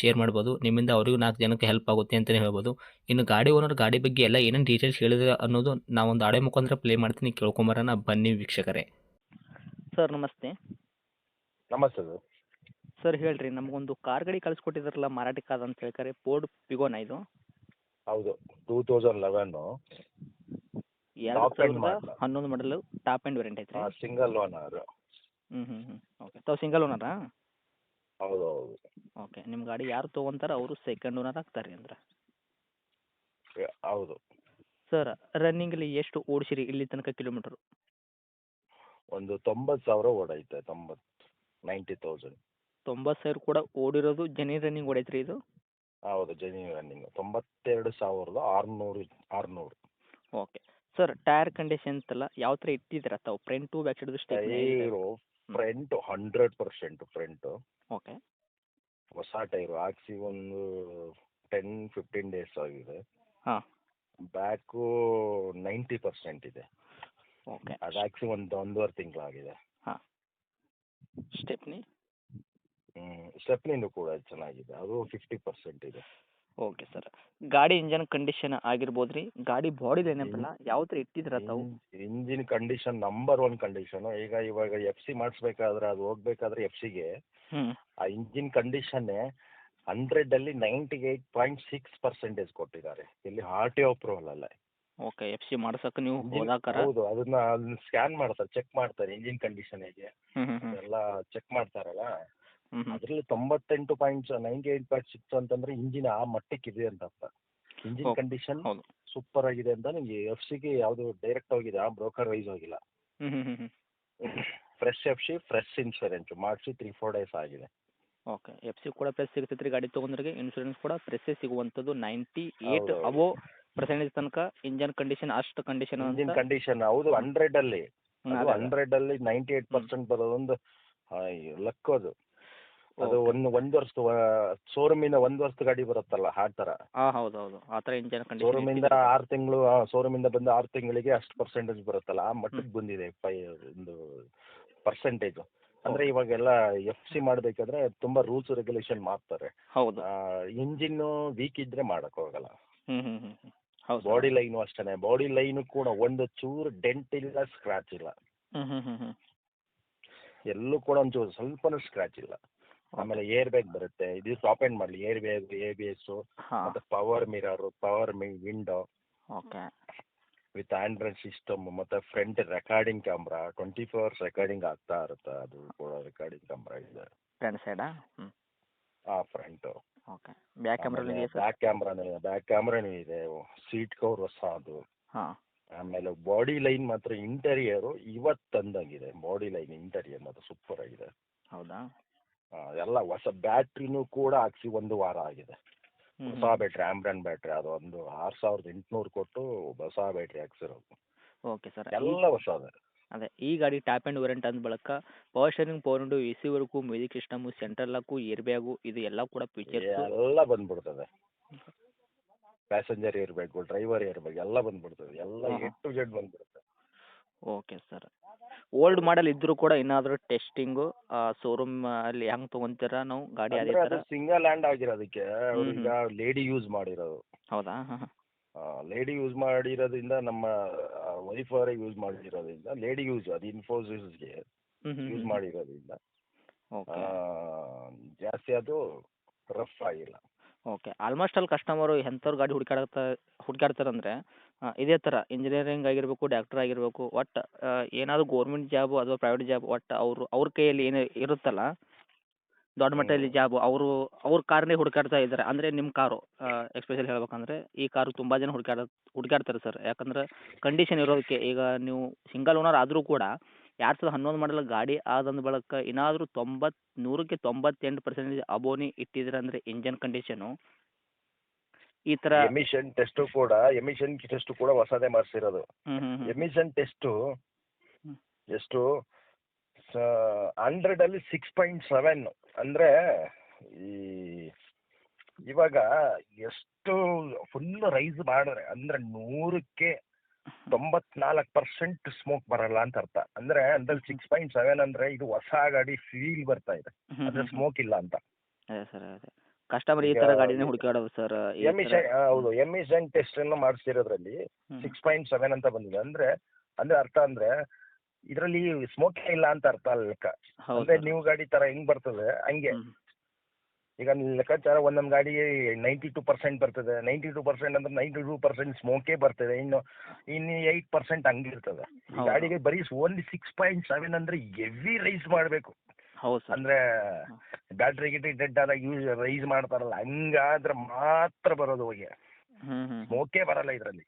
Share ಮಾಡ್ಬೋದು. ನಿಮ್ಮಿಂದ ಅವರಿಗೂ ನಾಲ್ಕು ಜನಕ್ಕೆ ಹೆಲ್ಪ್ ಆಗುತ್ತೆ ಅಂತಲೇ ಹೇಳ್ಬೋದು. ಇನ್ನು ಗಾಡಿ ಓನರ್ ಗಾಡಿ ಬಗ್ಗೆ ಎಲ್ಲ ಏನೇನು ಡೀಟೇಲ್ಸ್ ಹೇಳಿದ್ರೆ ಅನ್ನೋದು ನಾವೊಂದು ಆಡೆ ಮುಖಾಂತರ ಪ್ಲೇ ಮಾಡ್ತೀನಿ. ಕೇಳ್ಕೊಂಬರೋಣ. ಬನ್ನಿ ವೀಕ್ಷಕರೇ. ಸರ್ ನಮಸ್ತೆ. ನಮಸ್ತೆ ಸರ್ ಸರ್ ಹೇಳ್ರಿ. ನಮಗೊಂದು ಕಾರ್ ಗಾಡಿ ಕಳಿಸ್ಕೊಟ್ಟಿದ್ರಲ್ಲ ಮರಾಠಿಕಾದ ಅಂತ ಹೇಳ್ತಾರೆ ಫೋರ್ಡ್ ಪಿಗೋನ ಇದು? ಹೌದು. ಟೂ ತೌಸಂಡ್ ಲೆವೆನ್ನು ಎರಡು ಸಾವಿರದ ಹನ್ನೊಂದು ಮಾಡಲು ಟಾಪ್ ಆ್ಯಂಡ್ ವೇರಿಯಂಟ್ ಐತ್ರಿ. ಸಿಂಗಲ್ ಓನರ್ ಹ್ಞೂ ಹ್ಞೂ ಹ್ಞೂ ಓಕೆ ತಾವು ಸಿಂಗಲ್ ಓನರಾ ಹೌದು ಹೌದು. ಓಕೆ ನಿಮ್ಮ ಗಾಡಿ ಯಾರು ತೊಗೊಂತಾರ ಅವರು ಸೆಕೆಂಡ್ ಓನರ್ ಆಗ್ತಾರೆ ಅಂದ್ರೆ. ಹೌದು. ಸರ್ ರನ್ನಿಂಗಲ್ಲಿ ಎಷ್ಟು ಓಡಿಸಿರಿ ಇಲ್ಲಿ ತನಕ ಕಿಲೋಮೀಟರ್ ಒಂದು ತೊಂಬತ್ತು ಸಾವಿರ ಓಡೈತೆ ತೊಂಬತ್ತು ನೈಂಟಿ ತೌಸಂಡ್ ತೊಂಬತ್ತು ಸಾವಿರ ಕೂಡ ಓಡಿರೋದು ಜನಿ ರನ್ನಿಂಗ್ ಓಡೈತ್ರಿ ಇದು? ಹೌದು ಜೆನ್ಯೂನ್ ರನ್ನಿಂಗ್ ತೊಂಬತ್ತೆರಡು ಸಾವಿರದ ಆರುನೂರು ಆರುನೂರು. ಓಕೆ ಸರ್ ಟೈರ್ ಕಂಡೀಷನ್ ಅಂತಲ್ಲ ಯಾವ ಥರ ಇಟ್ಟಿದ್ದೀರಾ ತಾವು? Front back side tyre front hundred percent front. Okay. ಹೊಸ ಟೈರು ಹಾಕ್ಸಿ ಒಂದು ಟೆನ್ ಫಿಫ್ಟೀನ್ ಡೇಸ್ ಆಗಿದೆ. ಹಾ. ಬ್ಯಾಕು ನೈಂಟಿ ಪರ್ಸೆಂಟ್ ಇದೆ. ಓಕೆ. ಅದು ಹಾಕ್ಸಿ ಒಂದು ಒಂದೂವರೆ ತಿಂಗಳಾಗಿದೆ. ಸ್ಟೆಪ್ನಿ? ಸ್ಟೆಪ್ನಿಂದು ಕೂಡ ಚೆನ್ನಾಗಿದೆ. ಅದು ಫಿಫ್ಟಿ ಪರ್ಸೆಂಟ್ ಇದೆ. ಓಕೆ ಸರ್ ಗಾಡಿ ಇಂಜಿನ್ ಕಂಡೀಷನ್ ಆಗಿರ್ಬೋದು ರೀ. ಗಾಡಿ ಬಾಡಿ ಏನಪ್ಪಲ್ಲ ಯಾವ ತರ ಇಟ್ಟಿದ್ರ ತಾವು? Engine condition number one condition ಈಗ ಇವಾಗ ಎಫ್ ಸಿ ಮಾಡಿಸ್ಬೇಕಾದ್ರೆ ಅದು ಹೋಗ್ಬೇಕಾದ್ರೆ ಎಫ್ ಸಿಗೆ ಆ ಇಂಜಿನ್ ಕಂಡೀಷನ್ ಹಂಡ್ರೆಡ್ ಅಲ್ಲಿ ninety eight point six percentage ಕೊಟ್ಟಿದ್ದಾರೆ. ಇಲ್ಲಿ ಆರ್ ಟಿ ಅಪ್ರೂವಲ್ ಅಲ್ಲ. ಓಕೆ ಎಫ್ ಸಿ ಮಾಡ್ಸಕ್ಕೆ ನೀವು ಹೋದಾಕರ? ಹೌದು ಅದನ್ನ ಸ್ಕ್ಯಾನ್ ಮಾಡ್ತಾರೆ ಚೆಕ್ ಮಾಡ್ತಾರೆ ಇಂಜಿನ್ ಕಂಡೀಷನ್ ಹೇಗೆ. ಹ್ಞೂ ಎಲ್ಲ ಚೆಕ್ ಮಾಡ್ತಾರಲ್ಲ. ಅದರಲ್ಲಿ ತೊಂಬತ್ತೆಂಟು point ninety eight point six ಅಂತಂದ್ರೆ ಇಂಜಿನ್ ಆ ಮಟ್ಟಕ್ಕೆ ಇದೆ ಅಂತ ಅರ್ಥ. ಇಂಜಿನ್. ಕಂಡೀಷನ್ ಹೌದು. ಸೂಪರ್ ಆಗಿದೆ ಅಂತ ನಿಮ್ಗೆ ಎಫ್ ಸಿಗೆ ಯಾವುದು ಡೈರೆಕ್ಟ್ ಹೋಗಿದೆ ಬ್ರೋಕರ್ ವೈಸ್ ಹೋಗಿಲ್ಲ. Fresh F C fresh insurance ಮಾಡಿಸಿ ತ್ರೀ ಫೋರ್ ಡೇಸ್ ಆಗಿದೆ. ಓಕೆ ಎಫ್ ಸಿ ಕೂಡ ಪ್ರೆಸ್ ಸಿಗ್ತೈತೆ ರೀ ಗಾಡಿ ತೊಗೊಂಡ್ರಿಗೆ ಇನ್ಶೂರೆನ್ಸ್ ಕೂಡ ಪ್ರೆಸ್ಸೇ ಸಿಗುವಂತದ್ದು ನೈಂಟಿ ಏಟ್. ಅಬೋ ಪರ್ಸೆಂಟೇಜ್ ತನಕ ಇಂಜನ್ ಕಂಡೀಷನ್ ಅಷ್ಟು ಕಂಡೀಷನ್ ಇಂಜಿನ್ ಕಂಡೀಷನ್ ಹೌದು ಹಂಡ್ರೆಡ್ ಅಲ್ಲಿ. ಹಂಡ್ರೆಡ್ ಅಲ್ಲಿ ನೈಂಟಿ ಏಟ್ ಪರ್ಸೆಂಟ್ ಬರೋದೊಂದು ಲಕ್ ಅದು. ಅದು ಒಂದು ಒಂದು ವರ್ಷದ ಇಂದ ಒಂದ್ ವರ್ಷದ ಗಾಡಿ ಬರುತ್ತಲ್ಲ ಆ ಥರ ಹಾಂ ಹೌದು ಹೌದು ಆ ಥರ ಇಂಜನ್ ಶೋರೂಮಿಂದ ಆರು ತಿಂಗಳು ಶೋರೂಮಿಂದ ಬಂದ ಆರು ತಿಂಗಳಿಗೆ ಅಷ್ಟು ಪರ್ಸೆಂಟೇಜ್ ಬರುತ್ತಲ್ಲ ಆ ಮಟ್ಟಕ್ಕೆ ಬಂದಿದೆ ಪೈ ಒಂದು ಪರ್ಸೆಂಟೇಜು ಅಂದ್ರೆ ಇವಾಗೆಲ್ಲ ಎಫ್ ಸಿ ಮಾಡಬೇಕಾದ್ರೆ ತುಂಬಾ ರೂಲ್ಸ್ ರೆಗ್ಯುಲೇಷನ್ ಮಾಡ್ತಾರೆ. ಹೌದು. ಇಂಜಿನ್ ವೀಕ್ ಇದ್ರೆ ಮಾಡಕ್ ಹೋಗಲ್ಲ. ಹೌದು ಬಾಡಿ ಲೈನು ಅಷ್ಟೇನೆ. ಬಾಡಿ ಲೈನು ಕೂಡ ಒಂದು ಚೂರು ಡೆಂಟ್ ಇಲ್ಲ ಸ್ಕ್ರಾಚ್ ಇಲ್ಲ. ಎಲ್ಲೂ ಕೂಡ ಒಂಚೂರು ಸ್ವಲ್ಪನೂ ಸ್ಕ್ರಾಚ್ ಇಲ್ಲ. ಆಮೇಲೆ ಏರ್ ಬ್ಯಾಗ್ ಬರುತ್ತೆ. ಇದು ಸ್ಟಾಪ್ ಎಂಡ್ ಮಾಡಲಿ. Air bag A B S ಹಾಂ. ಮತ್ತೆ power mirror power me window okay with Android system ಮತ್ತೆ front recording camera twenty four hours recording ಆಗ್ತಾ ಇರುತ್ತೆ. ಅದು ಕೂಡ ರೆಕಾರ್ಡಿಂಗ್ ಕ್ಯಾಮ್ರಾ ಇದೆ. ಫ್ರಂಟ್ ಸೈಡ್ ಹ್ಞೂ ಆ ಫ್ರಂಟ್ ಓಕೆ ಬ್ಯಾಕ್ ಕ್ಯಾಮ್ರಾ ಇದೆ ಸರ್ ಬ್ಯಾಕ್ ಕ್ಯಾಮ್ರಾನು ಇದೆ ಬ್ಯಾಕ್ ಕ್ಯಾಮ್ರಾನು ಇದೆ. ಸೀಟ್ ಕವರ್ ಹೊಸ ಅದು. ಹಾಂ. ಆಮೇಲೆ ಬಾಡಿ ಲೈನ್ ಮಾತ್ರ ಇಂಟೀರಿಯರ್ ಇವತ್ತು ತಂದಾಗಿದೆ ಬಾಡಿ ಲೈನ್ ಇಂಟೀರಿಯರ್ ಮಾತ್ರ ಸೂಪರ್ ಆಗಿದೆ. ಹೌದಾ? ಎಲ್ಲ ಹೊಸ ಬ್ಯಾಟ್ರಿನೂ ಕೂಡ ಹಾಕ್ಸಿ ಒಂದು ವಾರ ಆಗಿದೆ. ಹೊಸ ಬ್ಯಾಟ್ರಿ ಆಮ್ರನ್ ಬ್ಯಾಟ್ರಿ ಅದು ಒಂದು ಆರು ಸಾವಿರದ ಎಂಟುನೂರು ಕೊಟ್ಟು ಹೊಸ ಬ್ಯಾಟ್ರಿ ಹಾಕ್ಸಿರೋದು. ಓಕೆ ಸರ್ ಎಲ್ಲ ಹೊಸ ಅದೇ. ಈ ಗಾಡಿ ಟ್ಯಾಪ್ ಆ್ಯಂಡ್ ವೇರಿಯಂಟ್ ಅಂದ ಬಳಿಕ power steering power window A C work music system central lock air bag ಇದು ಎಲ್ಲ ಕೂಡ ಫೀಚರ್ ಎಲ್ಲ ಬಂದ್ಬಿಡ್ತದೆ. ಪ್ಯಾಸೆಂಜರ್ ಇರಬೇಕು ಡ್ರೈವರ್ ಇರಬೇಕು ಎಲ್ಲ ಬಂದ್ಬಿಡ್ತದೆ. ಎಲ್ಲ ಹಾ, ಹಾ. ಎ ಟು ಜೆಡ್ ಬಂದ್ಬಿಡುತ್ತೆ. Okay sir. ಓಲ್ಡ್ ಮಾಡೆಲ್ ಇದ್ದರೂ ಕೂಡ ಏನಾದರೂ ಟೆಸ್ಟಿಂಗ್ ಶೋರೂಮ್ ಅಲ್ಲಿ ಹೆಂಗ್ ತೊಗೊಂತೀರಾ ನಾವು? ಗಾಡಿ ಅದೇ ಅಂದ್ರೆ ಥರ ಸಿಂಗಲ್ ಹ್ಯಾಂಡ್ ಆಗಿರೋದಕ್ಕೆ ಅವ್ರೀಗ ಲೇಡಿ ಯೂಸ್ ಮಾಡಿರೋದು. ಹೌದಾ? ಹಾಂ ಹಾಂ. ಲೇಡಿ ಯೂಸ್ ಮಾಡಿರೋದ್ರಿಂದ ನಮ್ಮ ವೈಫ್ ಅವರೇ ಯೂಸ್ ಮಾಡಿರೋದ್ರಿಂದ ಲೇಡಿ ಯೂಸ್ ಅದು ಇನ್ಫೋಸಿಸ್ಗೆ ಹ್ಞೂ ಯೂಸ್ ಹ್ಞೂ ಮಾಡಿರೋದ್ರಿಂದ. ಆ, ಓಕೆ ಜಾಸ್ತಿ ಅದು ರಫ್ ಆಗಿಲ್ಲ. ಓಕೆ. ಆಲ್ಮೋಸ್ಟ್ ಅಲ್ಲಿ ಕಸ್ಟಮರು ಎಂಥವ್ರು ಗಾಡಿ ಹುಡುಕಾಡತ್ತ ಹುಡುಕಾಡ್ತಾರಂದ್ರೆ ಇದೇ ಥರ ಇಂಜಿನಿಯರಿಂಗ್ ಆಗಿರಬೇಕು ಡಾಕ್ಟರ್ ಆಗಿರಬೇಕು ಒಟ್ಟು ಏನಾದರೂ ಗೋರ್ಮೆಂಟ್ ಜಾಬು ಅಥವಾ ಪ್ರೈವೇಟ್ ಜಾಬ್ ಒಟ್ಟು ಅವರು ಅವ್ರ ಕೈಯಲ್ಲಿ ಏನು ಇರುತ್ತಲ್ಲ ದೊಡ್ಡ ಮಟ್ಟದಲ್ಲಿ. ಜಾಬು ಅವರು ಅವ್ರ ಕಾರ್ನೇ ಹುಡುಕಾಡ್ತಾ ಇದ್ದಾರೆ ಅಂದರೆ ನಿಮ್ಮ ಕಾರು ಎಸ್ಪೆಷಲಿ ಹೇಳ್ಬೇಕಂದ್ರೆ ಈ ಕಾರು ತುಂಬ ಜನ ಹುಡುಕಾಡ ಹುಡುಕಾಡ್ತಾರೆ ಸರ್ ಯಾಕಂದ್ರೆ ಕಂಡೀಷನ್ ಇರೋದಕ್ಕೆ ಈಗ ನೀವು ಸಿಂಗಲ್ ಓನರ್ ಆದರೂ ಕೂಡ ಎರಡು ಸಾವಿರದ ಹನ್ನೊಂದು ಮಾಡಲ್ ಗಾಡಿ ಆದಂದ ಬಳಿಕ ಏನಾದರೂ ತೊಂಬತ್ತು ನೂರಕ್ಕೆ ತೊಂಬತ್ತೆಂಟು ಪರ್ಸೆಂಟೇಜ್ ಅಬೋನಿ ಇಟ್ಟಿದ್ರೆ ಅಂದರೆ ಇಂಜನ್ ಕಂಡೀಷನು ಈ ತರ ಎಮಿಷನ್ ಟೆಸ್ಟ್ ಕೂಡ ಎಮಿಷನ್ ಟೆಸ್ಟ್ ಕೂಡ ಹೊಸದೇ ಮಾಡಿಸಿರೋದು. ಎಮಿಷನ್ ಟೆಸ್ಟ್ ಎಷ್ಟು ಹಂಡ್ರೆಡ್ ಅಲ್ಲಿ ಸಿಕ್ಸ್ ಪಾಯಿಂಟ್ ಸೆವೆನ್ ಅಂದ್ರೆ ಈ ಇವಾಗ ಎಷ್ಟು ಫುಲ್ ರೈಸ್ ಮಾಡಿದ್ರೆ ಅಂದ್ರೆ ನೂರಕ್ಕೆ ತೊಂಬತ್ನಾಲ್ಕು ಪರ್ಸೆಂಟ್ ಸ್ಮೋಕ್ ಬರಲ್ಲ ಅಂತ ಅರ್ಥ. ಅಂದ್ರೆ ಅದ್ರಲ್ಲಿ ಸಿಕ್ಸ್ ಪಾಯಿಂಟ್ ಸೆವೆನ್ ಅಂದ್ರೆ ಇದು ಹೊಸ ಗಾಡಿ ಫೀಲ್ ಬರ್ತಾ ಇದೆ. ಅಂದ್ರೆ ಅದ್ರ ಸ್ಮೋಕ್ ಇಲ್ಲ ಅಂತ. ಅದೇ ಸರ್ ಅದೇ. ಕಸ್ಟಮರ್ ಈ ತರ ಗಾಡಿನೇ ಹುಡುಕಾಡೋದು ಸರ್ ಹೌದು ಥರ ಎಮಿಷನ್ ಹೌದು ಎಮಿಷನ್ ಟೆಸ್ಟ್ ಅನ್ನು ಮಾಡಿಸಿರೋದ್ರಲ್ಲಿ. ಸಿಕ್ಸ್ ಪಾಯಿಂಟ್ ಸೆವೆನ್ ಅಂತ ಬಂದಿದೆ. ಅಂದ್ರೆ ಅಂದ್ರೆ ಅರ್ಥ ಅಂದ್ರೆ ಇದರಲ್ಲಿ ಸ್ಮೋಕ್ ಇಲ್ಲ ಅಂತ ಅರ್ಥ ಅಲ್ಲ ಲೆಕ್ಕ. ಅಂದ್ರೆ ಸರ್ ನೀವು ಗಾಡಿ ತರ ಹೆಂಗ್ ಬರ್ತದೆ? ಹಂಗೆ. ಈಗ ಲೆಕ್ಕಾಚಾರ ಒಂದೊಂದು ಗಾಡಿ ನೈಂಟಿ ಟೂ ಪರ್ಸೆಂಟ್ ಬರ್ತದೆ. ನೈಂಟಿ ಟೂ ಪರ್ಸೆಂಟ್ ಅಂದ್ರೆ ನೈಂಟಿ ಟೂ ಪರ್ಸೆಂಟ್ ಸ್ಮೋಕೇ ಬರ್ತದೆ. ಇನ್ನು ಇನ್ನು ಏಯ್ಟ್ ಪರ್ಸೆಂಟ್ ಹಂಗಿರ್ತದೆ. ಗಾಡಿಗೆ ಬರೀ ಓನ್ಲಿ ಸಿಕ್ಸ್ ಪಾಯಿಂಟ್ ಸೆವೆನ್ ಅಂದ್ರೆ ಎವಿ ರೈಸ್ ಮಾಡಬೇಕು. ಹೌದು ಸರ್. ಅಂದ್ರೆ ಬ್ಯಾಟ್ರಿ ಗಿಟ್ರಿ ಡೆಡ್ ಆದಾಗ ಯೂಸ್ ರೈಸ್ ಮಾಡ್ತಾರಲ್ಲ ಹಂಗಾದ್ರೆ ಮಾತ್ರ ಬರೋದು ಹೋಗಿ. ಓಕೆ ಸ್ಮೋಕೇ ಬರಲ್ಲ ಇದರಲ್ಲಿ.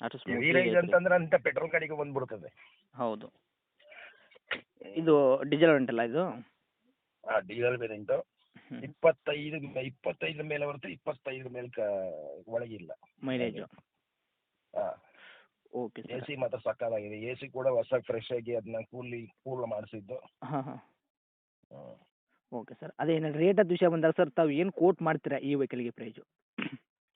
ಅಷ್ಟು ಸ್ಮೂತ್ ರೈಸ್ ಅಂತಂದ್ರೆ ಅಂತ ಪೆಟ್ರೋಲ್ ಗಾಡಿಗೆ ಬಂದ್ಬಿಡ್ತದೆ. ಹೌದು. ಇದು ಡೀಸೆಲ್ ಉಂಟಲ್ಲ ಇದು? ಆ ಡೀಸೆಲ್ ವೇರಿಯಂಟ್ ಉಂಟು ಇಪ್ಪತ್ತೈದು ಇಪ್ಪತ್ತೈದು ಮೇಲೆ ಬರುತ್ತೆ ಇಪ್ಪತ್ತೈದು ಮೇಲೆ ಒಳಗಿಲ್ಲ ಮೈಲೇಜ್ ಹಾ. ಓಕೆ ಎ ಸಿ ಮಾತ್ರ ಸಕ್ಕತ್ತಾಗಿದೆ. ಎ ಸಿ ಕೂಡ ಹೊಸ ಫ್ರೆಶ್ ಆಗಿ ಅದನ್ನ ಕೂಲಿ ಕೂಲ್ ಮಾಡಿಸಿದ್ದು. ಹಾಂ ಹಾಂ. ಓಕೆ ಸರ್ ಅದೇನು ರೇಟ್ ಅದು ವಿಷಯ ಬಂದಾಗ ಸರ್ ತಾವು ಏನು ಕೋಟ್ ಮಾಡ್ತೀರಾ ಈ ವೆಹಿಕಲ್ಗೆ ಪ್ರೈಸು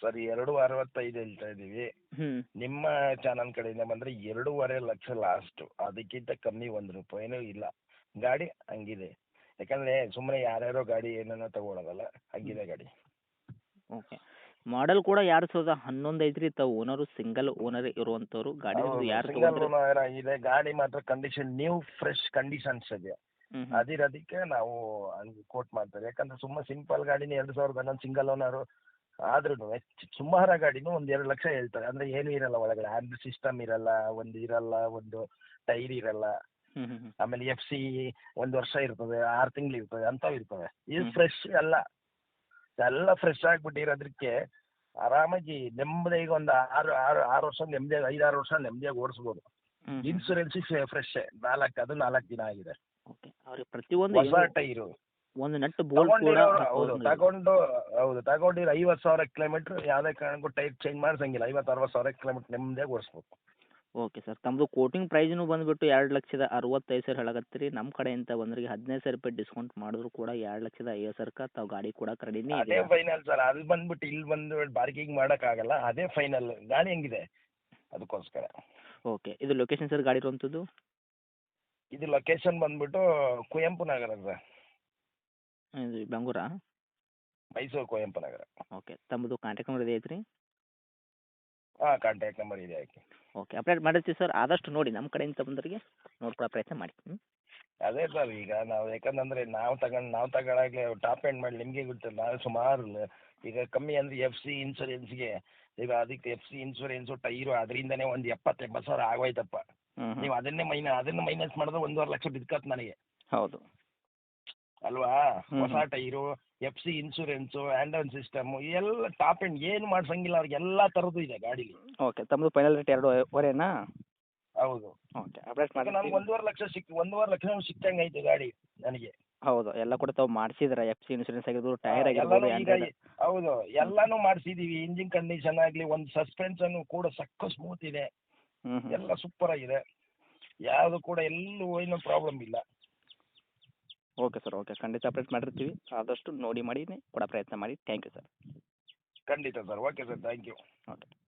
ಸರ್ ಎರಡು ಅರವತ್ತೈದು ಹೇಳ್ತಾ ಇದ್ದೀವಿ. ಹ್ಞೂ ನಿಮ್ಮ ಚಾನಲ್ ಕಡೆಯಿಂದ ಬಂದ್ರೆ ಎರಡೂವರೆ ಲಕ್ಷ ಲಾಸ್ಟು ಅದಕ್ಕಿಂತ ಕಮ್ಮಿ ಒಂದು ರೂಪಾಯಿನೂ ಇಲ್ಲ. ಗಾಡಿ ಹಂಗಿದೆ. ಯಾಕಂದ್ರೆ ಸುಮ್ಮನೆ ಯಾರ್ಯಾರೋ ಗಾಡಿ ಏನೇನೋ ತಗೊಳೋದಲ್ಲ ಹಂಗಿದೆ ಗಾಡಿ. ಓಕೆ ಮಾಡೆಲ್ ಕೂಡ ಎರಡು ಸಾವಿರದ ಹನ್ನೊಂದು ಐತ್ರಿ ತಾವು ಓನರು ಸಿಂಗಲ್ ಓನರ್ ಇರುವಂಥವ್ರು ಗಾಡಿ ಯಾರು ತೊಗೊಂಡ್ರೆ ಗಾಡಿ ಮಾತ್ರ ಕಂಡೀಷನ್ ನ್ಯೂ ಫ್ರೆಶ್ ಕಂಡೀಷನ್ಸ್ ಇದೆ. ಹ್ಞೂ ಅದಿರೋದಕ್ಕೆ ನಾವು ಹಂಗೆ ಕೋಟ್ ಮಾಡ್ತಾರೆ. ಯಾಕಂದ್ರೆ ಸುಮ್ಮನೆ ಸಿಂಪಲ್ ಗಾಡಿನ ಎರಡು ಸಾವಿರದ ಹನ್ನೊಂದು ಸಿಂಗಲ್ ಓನರು ಆದ್ರೂ ಸುಮಾರ ಗಾಡಿನೂ ಒಂದು ಎರಡು ಲಕ್ಷ ಹೇಳ್ತಾರೆ. ಅಂದ್ರೆ ಏನು ಇರಲ್ಲ ಒಳಗಡೆ. ಹ್ಯಾಂಡ್ ಸಿಸ್ಟಮ್ ಇರಲ್ಲ ಒಂದು ಇರಲ್ಲ ಒಂದು ಟೈರ್ ಇರಲ್ಲ. ಆಮೇಲೆ ಎಫ್ ಸಿ ಒಂದು ವರ್ಷ ಇರ್ತದೆ ಆರು ತಿಂಗಳು ಇರ್ತದೆ ಅಂಥವು ಇರ್ತವೆ. ಇದು. ಫ್ರೆಶ್ ಎಲ್ಲ ಎಲ್ಲ ಫ್ರೆಶ್ ಆಗ್ಬಿಟ್ಟಿರೋದಕ್ಕೆ ಆರಾಮಾಗಿ ನೆಮ್ಮದಿಗೆ ಒಂದು ಆರು ಆರು ಆರು ವರ್ಷ ನೆಮ್ಮದಿಯಾಗಿ ಐದಾರು ವರ್ಷ ನೆಮ್ಮದಿಯಾಗಿ ಓಡಿಸ್ಬೋದು. ಇನ್ಸೂರೆನ್ಸ್ ಫ್ರೆಶ್ ನಾಲ್ಕು ಅದು ನಾಲ್ಕು ದಿನ ಆಗಿದೆ. ಓಕೆ ಅವ್ರಿಗೆ ಪ್ರತಿಯೊಂದು ಒಂದು ನೆಟ್ ಬೋಲ್ಟ್ ಕೂಡ ತಗೊಂಡಿರೋರು ಹೌದು. ತಗೊಂಡು ಹೌದು ತಗೊಂಡಿರೋ ಐವತ್ತು ಸಾವಿರ ಕಿಲೋಮೀಟರ್ ಯಾವುದೇ ಕಾರಣಕ್ಕೂ ಟೈರ್ ಚೇಂಜ್ ಮಾಡ್ಸಂಗಿಲ್ಲ. ಐವತ್ತು ಅರವತ್ತು ಸಾವಿರ ಕಿಲೋಮೀಟರ್ ನೆಮ್ಮದಿಯಾಗಿ ಓಡಿಸ್ಬೋದು ಓಕೆ ಸರ್ ತಮ್ಮದು ಕೋಟಿಂಗ್ ಪ್ರೈಸ್ನು ಬಂದುಬಿಟ್ಟು ಎರಡು ಲಕ್ಷದ ಅರವತ್ತೈದು ಸಾವಿರ ಹೇಳಕತ್ತೀರಿ. ನಮ್ಮ ಕಡೆಯಿಂದ ಬಂದ್ರಿಗೆ ಹದಿನೈದು ಸಾವಿರ ರೂಪಾಯಿ ಡಿಸ್ಕೌಂಟ್ ಮಾಡಿದ್ರು ಕೂಡ ಎರಡು ಲಕ್ಷದ ಐವತ್ತು ಸಾವಿರಕ್ಕೆ ತಾವು ಗಾಡಿ ಕೂಡ ಕಡಿಮೆ ಅದೇ ಇದೆ. ಫೈನಲ್ ಸರ್ ಅಲ್ಲಿ ಬಂದ್ಬಿಟ್ಟು ಇಲ್ಲಿ ಬಂದು ಬಾರ್ಗಿಂಗ್ ಮಾಡೋಕ್ಕಾಗಲ್ಲ ಅದೇ ಫೈನಲ್ ಗಾಡಿ ಹೆಂಗಿದೆ? ಅದಕ್ಕೋಸ್ಕರ. ಓಕೆ ಇದು ಲೊಕೇಶನ್ ಸರ್ ಗಾಡಿ ಇರುವಂಥದ್ದು ಇದು ಲೊಕೇಶನ್ ಬಂದ್ಬಿಟ್ಟು ಕುವೆಂಪು ನಗರ ಸರ್. ಇದು ಬೆಂಗಳೂರಾ? ಮೈಸೂರು ಕುವೆಂಪು ನಗರ. ಓಕೆ ತಮ್ಮದು ಕಾಂಟ್ಯಾಕ್ಟ್ ನಂಬರ್ ಇದೆ ಐತ್ರಿ? ಹಾಂ ಕಾಂಟ್ಯಾಕ್ಟ್ ನಂಬರ್ ಇದೆ ಹಾಕಿ ಓಕೆ ಅಪ್ಡೇಟ್ ಮಾಡಿರ್ತೀವಿ ಸರ್ ಆದಷ್ಟು ನೋಡಿ ನಮ್ಮ ಕಡೆಯಿಂದ ಬಂದವರಿಗೆ ನೋಡ್ಕೊಳ್ಳೋ ಪ್ರಯತ್ನ ಮಾಡಿ. ಹ್ಞೂ ಅದೇ ಸರ್ ಈಗ ನಾವು ಯಾಕಂದ್ರೆ ನಾವು ತಗೊಂಡು ನಾವು ತಗೊಳಾಗ್ಲೇ ಟಾಪ್ ಎಂಡ್ ಮಾಡಿ ನಿಮಗೆ ಗೊತ್ತಿಲ್ಲ ನಾವು ಸುಮಾರು ಈಗ ಕಮ್ಮಿ ಅಂದರೆ ಎಫ್ ಸಿ ಇನ್ಸೂರೆನ್ಸ್ಗೆ ಈಗ ಅದಕ್ಕೆ ಎಫ್ ಸಿ ಇನ್ಸೂರೆನ್ಸು ಟೈರು ಅದರಿಂದನೇ ಒಂದು ಎಪ್ಪತ್ತು ಎಂಬತ್ತು ಸಾವಿರ ಆಗೋಯ್ತಪ್ಪ. ನೀವು ಅದನ್ನೇ ಮೈನ ಅದನ್ನ ಮೈನಸ್ ಮಾಡಿದ್ರೆ ಒಂದೂವರೆ ಲಕ್ಷ ಬಿದ್ಕತ್ ನನಗೆ. ಹೌದು. ಅಲ್ವಾ? ಹ್ಮ್. ಹೊಸ tyre F C insurance hand on system ಎಲ್ಲ ಟಾಪ್ ಎಂಡ್ ಏನು ಮಾಡ್ಸಂಗಿಲ್ಲ ಅವ್ರಿಗೆ ಎಲ್ಲಾ ತರದು ಇದೆ ಗಾಡಿಲಿ. ಓಕೆ ತಮ್ಮದು ಫೈನಲ್ ರೇಟ್ ಎರಡೂವರೆನಾ ಹೌದು. ಓಕೆ ಅಪ್ಡೇಟ್ ಮಾಡಿ ಒಂದೂವರೆ ಲಕ್ಷ ಸಿಕ್ ಒಂದೂವರೆ ಲಕ್ಷ ಸಿಕ್ಕಂಗೆ ಐತೆ ಗಾಡಿ ನನಗೆ. ಹೌದು ಎಲ್ಲ ಕೂಡ ತಾವು ಮಾಡಿಸಿದ್ರೆ ಎಫ್ ಸಿ ಇನ್ಶೂರೆನ್ಸ್ ಆಗಿರ್ಬೋದು ಟೈರ್ ಆಗಿರ್ಬೋದು ಎಲ್ಲಾನು ಈಗ ಹೌದು ಎಲ್ಲಾನು ಮಾಡಿಸಿದೀವಿ ಇಂಜಿನ್ ಕಂಡೀಷನ್ ಆಗಲಿ ಒಂದು ಸಸ್ಪೆನ್ಷನ್ ಕೂಡ ಸಕ್ಕ ಸ್ಮೂತ್ ಇದೆ. ಎಲ್ಲ ಸೂಪರ್ ಆಗಿದೆ. ಯಾವುದು ಕೂಡ ಎಲ್ಲೂ ಏನೂ ಪ್ರಾಬ್ಲಮ್ ಇಲ್ಲ. ಓಕೆ ಸರ್ ಓಕೆ ಖಂಡಿತ ಅಪ್ಡೇಟ್ ಮಾಡಿರ್ತೀವಿ. ಆದಷ್ಟು ನೋಡಿ ಮಾಡಿ ಕೊಡೋ ಪ್ರಯತ್ನ ಮಾಡಿ. ಥ್ಯಾಂಕ್ ಯು ಸರ್ ಖಂಡಿತ sir okay sir thank you okay